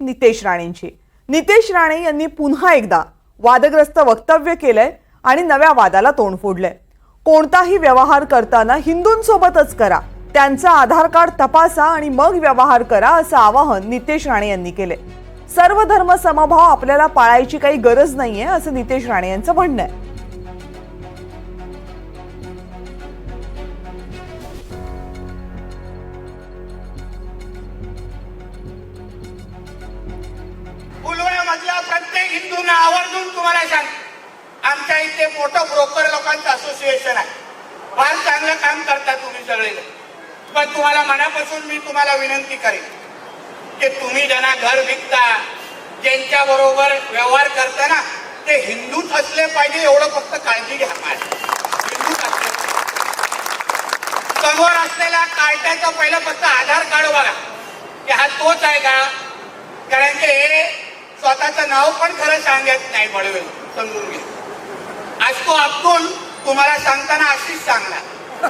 नितेश राणेंची. नितेश राणे यांनी पुन्हा एकदा वादग्रस्त वक्तव्य केलंय आणि नव्या वादाला तोंड फोडलंय. कोणताही व्यवहार करताना हिंदूंसोबतच करा. त्यांचं आधार कार्ड तपासा आणि मग व्यवहार करा असं आवाहन नितेश राणे यांनी केले सर्व धर्म समभाव आपल्याला पाळायची काही गरज नाहीये असं नितेश राणे यांचं म्हणणं आहे. हिंदूंना आवर्जून तुम्हाला सांग आमच्या इथे मोठं ब्रोकर लोकांचं असोसिएशन आहे. फार चांगलं काम करता तुम्ही सगळे पण तुम्हाला मनापासून मी तुम्हाला विनंती करेन की तुम्ही ज्यांना घर विकता ज्यांच्या बरोबर व्यवहार करता ना ते हिंदूच असले पाहिजे एवढं फक्त काळजी घ्या माझी. हिंदूच असले समोर असलेल्या कार्टाचं पहिलं फक्त आधार कार्ड बघा की हा तोच आहे का? कारण की हे स्वतःचं नाव पण खरं सांगत नाही बळवेल समजून घे. आजको अब्दुल तुम्हाला सांगताना अशीच सांगणार.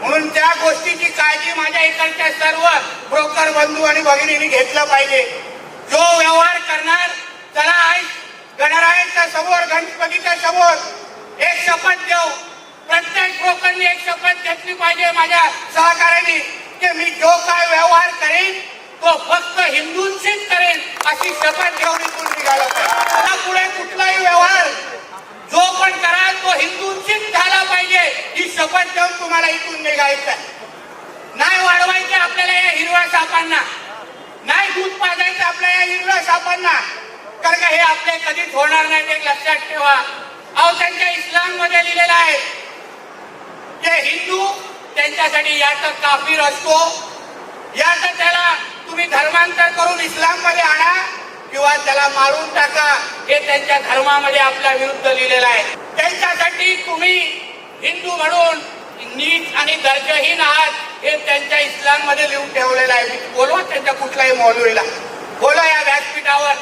म्हणून त्या गोष्टीची काळजी माझ्या इकडच्या सर्व ब्रोकर बंधू आणि भगिनींनी घेतलं पाहिजे. जो व्यवहार करणार चला आज गणरायांच्या समोर गणपतीच्या समोर एक शपथ देऊ. प्रत्येक ब्रोकरनी एक शपथ घेतली पाहिजे माझ्या सहकाऱ्यांनी की मी जो काय व्यवहार करेन तो फक्त हिंदूंशीच करेन अशी शपथ घेऊन इथून निघाला पाहिजे पुढे कुठलाही व्यवहार जो पण कराल तो हिंदूंशीच झाला पाहिजे. ही शपथ घेऊन तुम्हाला इथून निघायचं नाही वाढवायचे आपल्याला या हिरव्या सापांना. नाही दूध पाजायचं आपल्या या हिरव्या सापांना. कारण का हे आपले कधीच होणार नाही ते लक्षात ठेवा. अहो त्यांच्या इस्लाममध्ये लिहिलेलं आहे ते हिंदू त्यांच्यासाठी याचा काफीर असतो. या तर त्याला तुम्ही धर्मांतर करून इस्लाममध्ये आणा किंवा त्याला मारून टाका हे त्यांच्या धर्मामध्ये आपल्या विरुद्ध लिहिलेलं आहे. त्यांच्यासाठी तुम्ही हिंदू म्हणून नीट आणि दर्जहीन आहात हे त्यांच्या इस्लाममध्ये लिहून ठेवलेलं आहे. बोलवा त्यांच्या कुठल्याही मौलवीला बोला या व्यासपीठावर.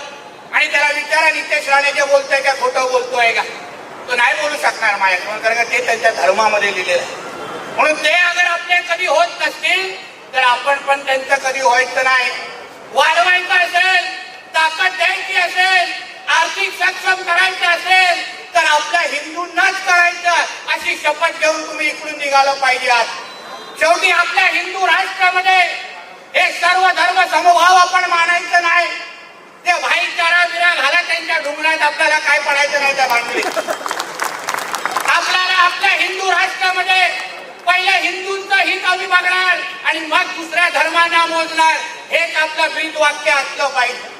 आणि त्याला विचारा नितेश राणे जे बोलतोय का खोटं बोलतोय का? तो नाही बोलू शकणार माझ्याकडून कारण का ते त्यांच्या धर्मामध्ये लिहिलेलं आहे. म्हणून ते अगर आपले कधी होत नसतील तर आपण पण त्यांचं कधी व्हायचं नाही. वाढवायचं असेल ताकद द्यायची असेल आर्थिक सक्षम करायचं असेल तर आपल्या हिंदूंनाच करायचं अशी शपथ घेऊन तुम्ही इकडून निघालं पाहिजे शेवटी आपल्या हिंदू राष्ट्रामध्ये हे सर्व धर्म समभाव आपण मानायचं नाही. ते भाईचारा विरा घाला त्यांच्या ढुंगणात आपल्याला काय पडायचं नाही त्या भांडणीत आपल्याला आपल्या हिंदू राष्ट्रामध्ये पहिल्या हिंदूंचं हित आम्ही बघणार आणि मग दुसऱ्या धर्मांना मोजणार. हेच आपलं ब्रीद वाक्य असलं पाहिजे.